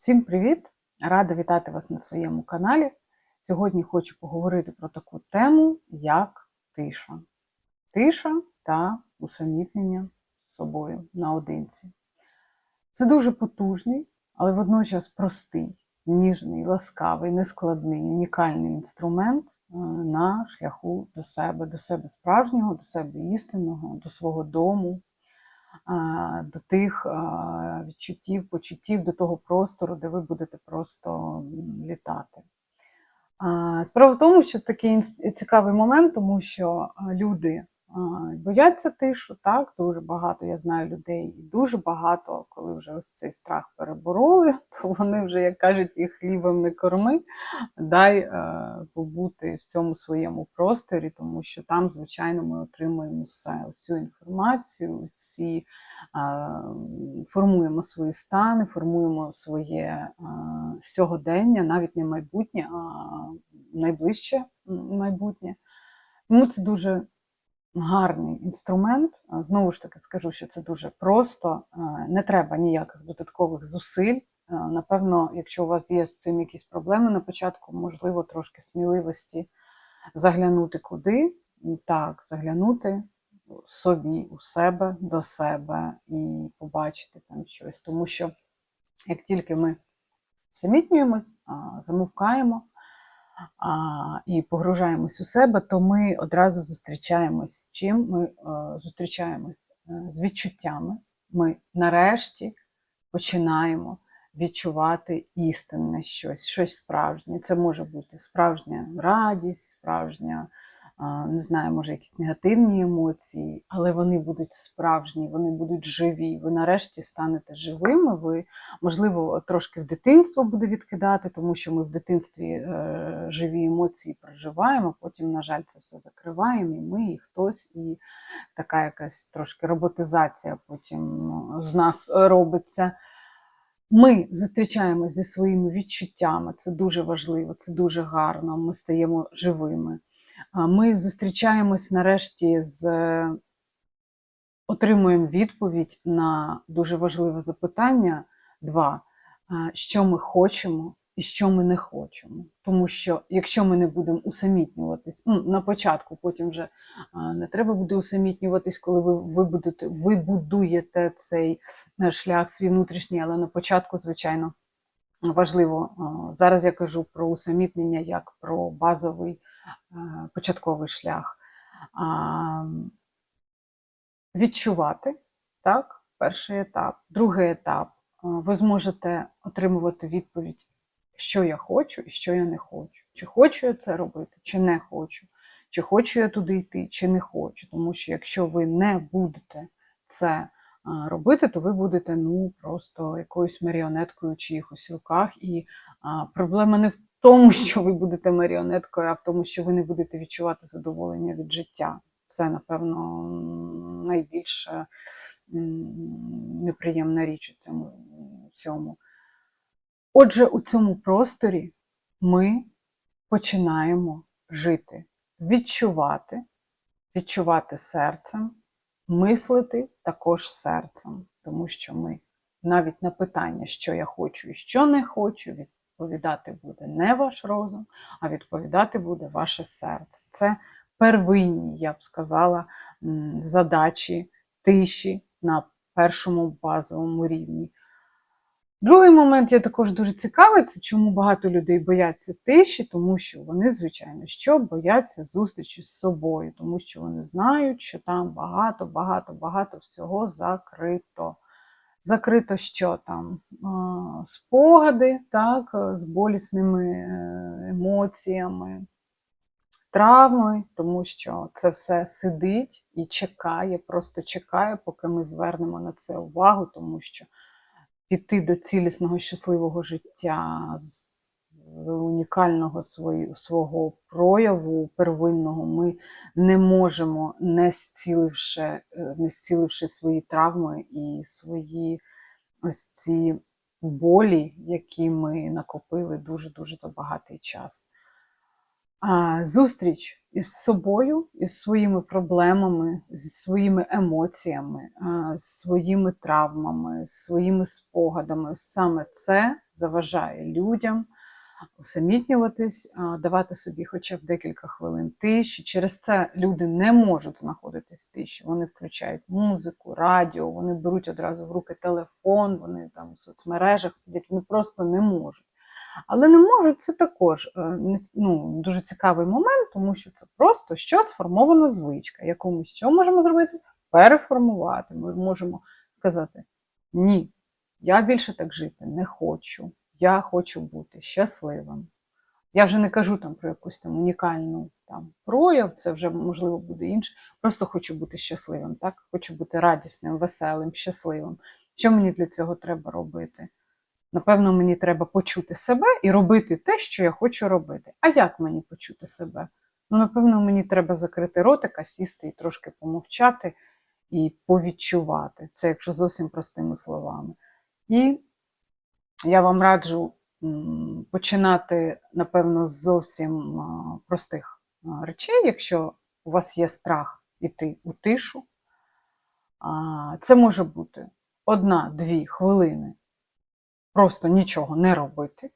Всім привіт! Рада вітати вас на своєму каналі. Сьогодні хочу поговорити про таку тему, як тиша. Тиша та усамітнення з собою наодинці. Це дуже потужний, але водночас простий, ніжний, ласкавий, нескладний, унікальний інструмент е, на шляху до себе, до себе справжнього, до себе істинного, до свого дому, до тих відчуттів, почуттів, до того простору, де ви будете просто літати. Справа в тому, що такий цікавий момент, тому що люди бояться тишу, так, дуже багато я знаю людей, і дуже багато, коли вже ось цей страх перебороли, то вони вже, як кажуть, їх хлібом не корми, дай е, побути в цьому своєму просторі, тому що там, звичайно, ми отримуємо все, всю інформацію, всі, е, формуємо свої стани, формуємо своє е, сьогодення, навіть не майбутнє, а найближче майбутнє. Тому це дуже гарний інструмент. Знову ж таки скажу, що це дуже просто, е, не треба ніяких додаткових зусиль. Е, Напевно, якщо у вас є з цим якісь проблеми на початку, можливо, трошки сміливості заглянути куди, так, заглянути собі, у себе, до себе і побачити там щось. Тому що як тільки ми самітнюємось, замовкаємо і погружаємось у себе, то ми одразу зустрічаємось з чим? Ми е, зустрічаємось е, з відчуттями. Ми нарешті починаємо відчувати істинне щось, щось справжнє. Це може бути справжня радість, справжня, не знаю, може, якісь негативні емоції, але вони будуть справжні, вони будуть живі. Ви нарешті станете живими. Ви, можливо, трошки в дитинство буде відкидати, тому що ми в дитинстві е, живі емоції проживаємо, потім, на жаль, це все закриваємо, і ми, і хтось, і така якась трошки роботизація потім ну, з нас робиться. Ми зустрічаємося зі своїми відчуттями, це дуже важливо, це дуже гарно. Ми стаємо живими. Ми зустрічаємось нарешті з е, отримуємо відповідь на дуже важливе запитання: два, що ми хочемо і що ми не хочемо. Тому що якщо ми не будемо усамітнюватись, ну, на початку, потім вже не треба буде усамітнюватись, коли ви, ви, будете, ви будуєте цей е, шлях свій внутрішній, але на початку, звичайно, важливо. Зараз я кажу про усамітнення як про базовий початковий шлях. Відчувати, так, перший етап. Другий етап. Ви зможете отримувати відповідь, що я хочу і що я не хочу. Чи хочу я це робити, чи не хочу. Чи хочу я туди йти, чи не хочу. Тому що якщо ви не будете це робити, то ви будете ну, просто якоюсь маріонеткою в чиїхось руках. І проблема не в тому, що ви будете маріонеткою, а в тому, що ви не будете відчувати задоволення від життя. Це, напевно, найбільш неприємна річ у цьому всьому. Отже, у цьому просторі ми починаємо жити, відчувати, відчувати серцем, мислити також серцем, тому що ми навіть на питання, що я хочу і що не хочу, відповідати буде не ваш розум, а відповідати буде ваше серце. Це первинні, я б сказала, задачі тиші на першому базовому рівні. Другий момент є також дуже цікавий, це чому багато людей бояться тиші, тому що вони, звичайно, що бояться зустрічі з собою, тому що вони знають, що там багато, багато, багато всього закрито. Закрито що там? Спогади, так, з болісними е, емоціями, травми, тому що це все сидить і чекає, просто чекає, поки ми звернемо на це увагу, тому що піти до цілісного щасливого життя, унікального свого прояву первинного, ми не можемо, не зціливши, е, не зціливши свої травми і свої ось ці болі, які ми накопили дуже-дуже за багатий час. А, зустріч із собою, із своїми проблемами, зі своїми емоціями, з своїми травмами, з своїми спогадами. Саме це заважає людям усамітнюватись, давати собі хоча б декілька хвилин тиші. Через це люди не можуть знаходитись в тиші. Вони включають музику, радіо, вони беруть одразу в руки телефон, вони там в соцмережах сидять, вони просто не можуть. Але не можуть це також е, ну, дуже цікавий момент, тому що це просто що сформована звичка. Яку ми що можемо зробити? Переформувати. Ми можемо сказати: ні, я більше так жити не хочу. Я хочу бути щасливим. Я вже не кажу там про якусь там унікальну там прояв, це вже можливо буде інше. Просто хочу бути щасливим, так? Хочу бути радісним, веселим, щасливим. Що мені для цього треба робити? Напевно, мені треба почути себе і робити те, що я хочу робити. А як мені почути себе? Ну, напевно, мені треба закрити ротика, сісти і трошки помовчати і повідчувати. Це якщо зовсім простими словами. І я вам раджу починати, напевно, з зовсім простих речей, якщо у вас є страх іти у тишу. Це може бути одна-дві хвилини просто нічого не робити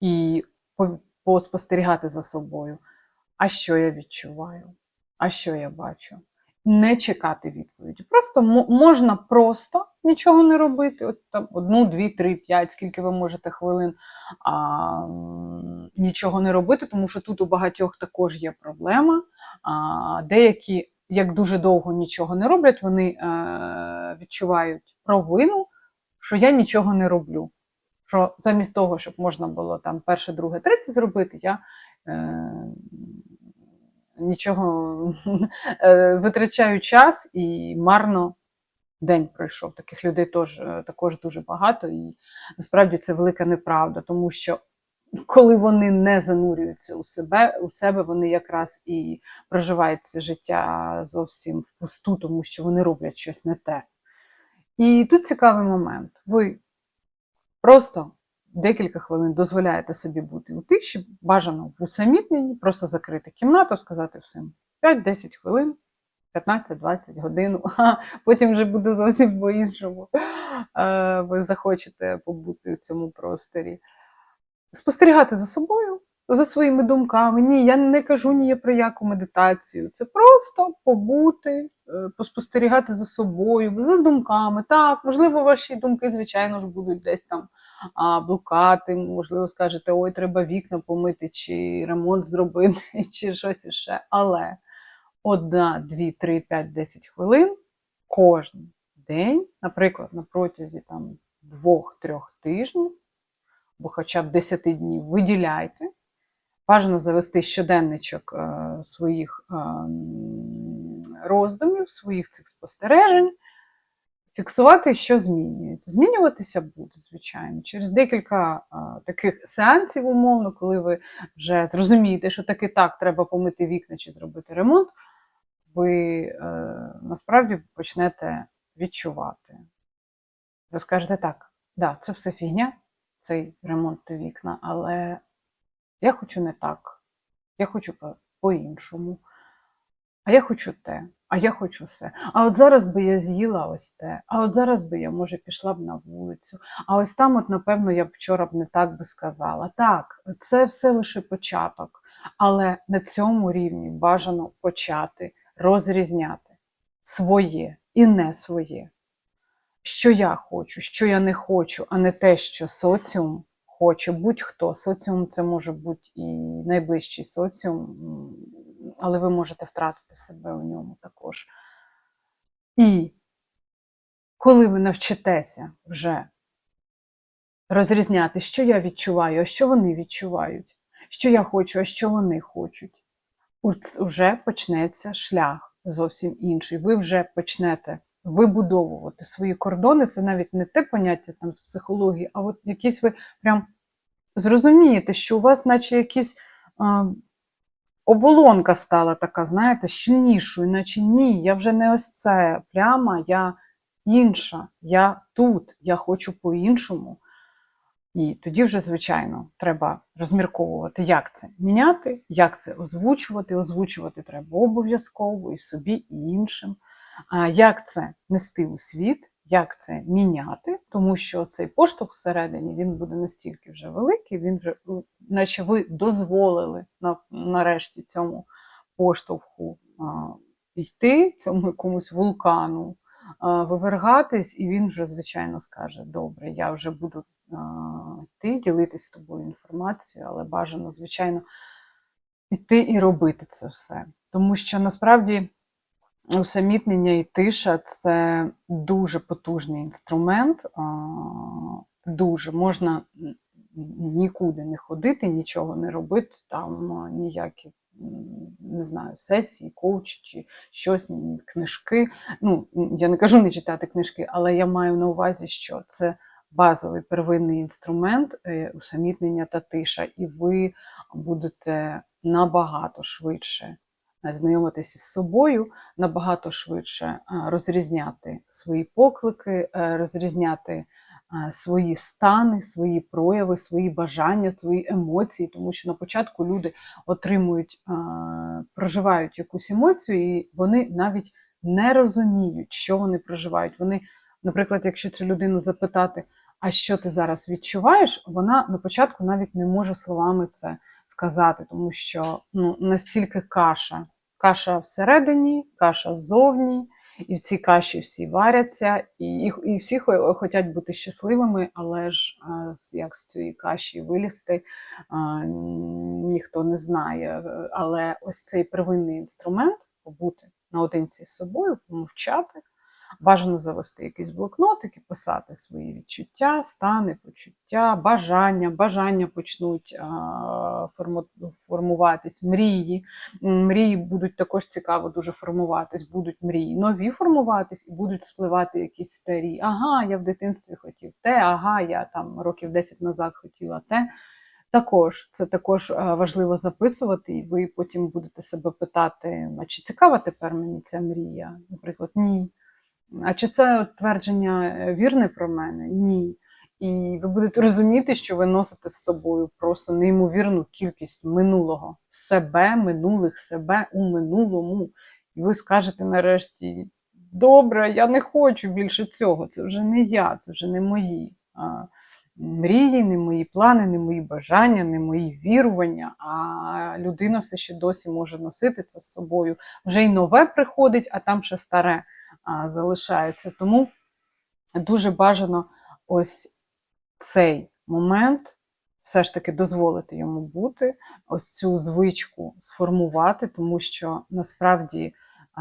і поспостерігати за собою. А що я відчуваю? А що я бачу? Не чекати відповіді. Просто можна просто нічого не робити. От там одну, дві, три, п'ять, скільки ви можете хвилин а, нічого не робити, тому що тут у багатьох також є проблема. А, деякі, як дуже довго нічого не роблять, вони е, відчувають провину, що я нічого не роблю. Що замість того, щоб можна було там перше, друге, третє зробити, я е, нічого е, витрачаю час і марно день пройшов. Таких людей тож, е, також дуже багато, і насправді це велика неправда, тому що коли вони не занурюються у себе, у себе вони якраз і проживають це життя зовсім впусту, тому що вони роблять щось не те. І тут цікавий момент. Ви просто декілька хвилин дозволяєте собі бути у тиші, бажано в усамітненні, просто закрити кімнату, сказати всім 5-10 хвилин, 15-20 годину, а потім вже буде зовсім по-іншому. Е, Ви захочете побути у цьому просторі. Спостерігати за собою, за своїми думками. Ні, я не кажу ні про яку медитацію. Це просто побути, е, поспостерігати за собою, за думками. Так, можливо, ваші думки, звичайно ж, будуть десь там блукати, можливо, скажете, ой, треба вікна помити, чи ремонт зробити, чи щось іще. Але одна, дві, три, п'ять, десять хвилин кожен день, наприклад, на протязі там двох-трьох тижнів, або хоча б 10 днів, виділяйте. Бажано завести щоденничок е, своїх е, роздумів, своїх цих спостережень, фіксувати, що змінюється. Змінюватися буде, звичайно. Через декілька е, таких сеансів, умовно, коли ви вже зрозумієте, що таки так треба помити вікна чи зробити ремонт, ви е, насправді почнете відчувати. Ви скажете так, да, це все фігня, цей ремонт та вікна, але я хочу не так. Я хочу по- по-іншому. А я хочу те, а я хочу все. А от зараз би я з'їла ось те, а от зараз би я, може, пішла б на вулицю. А ось там, от, напевно, я б вчора б не так би сказала. Так, це все лише початок. Але на цьому рівні бажано почати розрізняти своє і не своє. Що я хочу, що я не хочу, а не те, що соціум хоче будь-хто. Соціум це може бути і найближчий соціум, але ви можете втратити себе у ньому також. І коли ви навчитеся вже розрізняти, що я відчуваю, а що вони відчувають, що я хочу, а що вони хочуть, вже почнеться шлях зовсім інший. Ви вже почнете вибудовувати свої кордони. Це навіть не те поняття там з психології, а от якісь ви прям зрозумієте, що у вас, наче якісь. Оболонка стала така, знаєте, щільнішою, наче ні, я вже не ось це пляма, я інша, я тут, я хочу по-іншому. І тоді вже, звичайно, треба розмірковувати, як це міняти, як це озвучувати. Озвучувати треба обов'язково і собі, і іншим. А як це нести у світ, як це міняти, тому що цей поштовх всередині він буде настільки вже великий, він вже, ну, наче ви дозволили на, нарешті цьому поштовху а, йти, цьому якомусь вулкану, вивергатись, і він вже, звичайно, скаже: Добре, я вже буду йти, ділитись з тобою інформацією, але бажано, звичайно, йти і робити це все. Тому що насправді усамітнення і тиша це дуже потужний інструмент. Дуже можна нікуди не ходити, нічого не робити, там ніякі не знаю, сесії, коучі чи щось, книжки. Ну, я не кажу не читати книжки, але я маю на увазі, що це базовий первинний інструмент е, усамітнення та тиша, і ви будете набагато швидше е, знайомитися з собою, набагато швидше е, розрізняти свої поклики, розрізняти свої стани, свої прояви, свої бажання, свої емоції, тому що на початку люди отримують, проживають якусь емоцію, і вони навіть не розуміють, що вони проживають. Вони, наприклад, якщо цю людину запитати, а що ти зараз відчуваєш, вона на початку навіть не може словами це сказати, тому що ну, настільки каша. Каша всередині, каша ззовні, і в цій каші всі варяться, і, і, всі хочуть бути щасливими, але ж як з цієї каші вилізти, ніхто не знає. Але ось цей первинний інструмент побути наодинці з собою, помовчати, бажано завести якийсь блокнотик і писати свої відчуття, стани, почуття, бажання. Бажання почнуть формуватись, мрії. Мрії будуть також цікаво дуже формуватись, будуть мрії нові формуватись і будуть спливати якісь старі. Ага, я в дитинстві хотів те, ага, я там років 10 назад хотіла те. Також це також важливо записувати, і ви потім будете себе питати: а чи цікава тепер мені ця мрія? Наприклад, ні. А чи це твердження е, вірне про мене? Ні. І ви будете розуміти, що ви носите з собою просто неймовірну кількість минулого себе, минулих себе у минулому. І ви скажете нарешті: добре, я не хочу більше цього. Це вже не я, це вже не мої а, мрії, не мої плани, не мої бажання, не мої вірування. А людина все ще досі може носити це з собою. Вже й нове приходить, а там ще старе а, залишається. Тому дуже бажано ось цей момент все ж таки дозволити йому бути, ось цю звичку сформувати, тому що насправді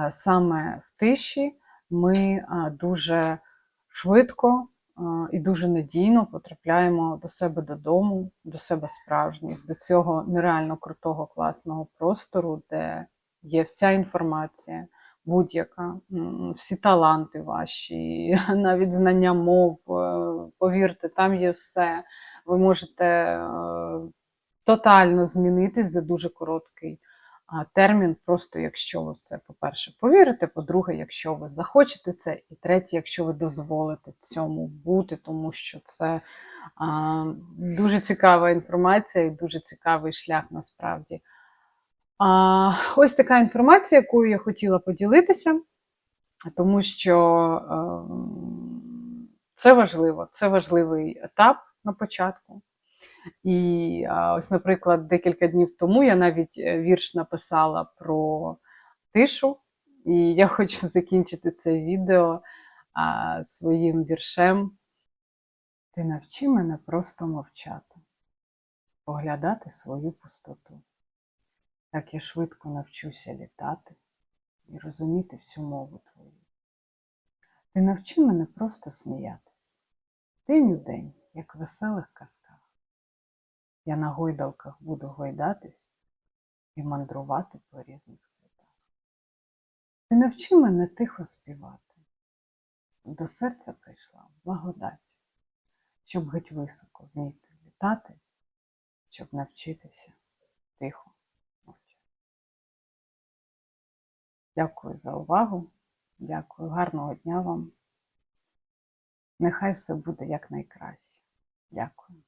саме в тиші ми дуже швидко і дуже надійно потрапляємо до себе додому, до себе справжніх, до цього нереально крутого класного простору, де є вся інформація, будь-яка, всі таланти ваші, навіть знання мов. е, Повірте, там є все. Ви можете е, тотально змінитись за дуже короткий термін, просто якщо ви в це, по-перше, повірите, по-друге, якщо ви захочете це, і третє, якщо ви дозволите цьому бути, тому що це дуже цікава інформація і дуже цікавий шлях насправді. А, ось така інформація, якою я хотіла поділитися, тому що ем, це важливо, це важливий етап на початку. І ось, наприклад, декілька днів тому я навіть е, вірш написала про тишу, і я хочу закінчити це відео а, своїм віршем. Ти навчи мене просто мовчати, поглядати свою пустоту. Так я швидко навчуся літати і розуміти всю мову твою. Ти навчи мене просто сміятись, день у день, як в веселих казках. Я на гойдалках буду гойдатись і мандрувати по різних світах. Ти навчи мене тихо співати. До серця прийшла благодать, щоб геть високо вміти літати, щоб навчитися тихо Дякую за увагу. Дякую, гарного дня вам. Нехай все буде якнайкраще. Дякую.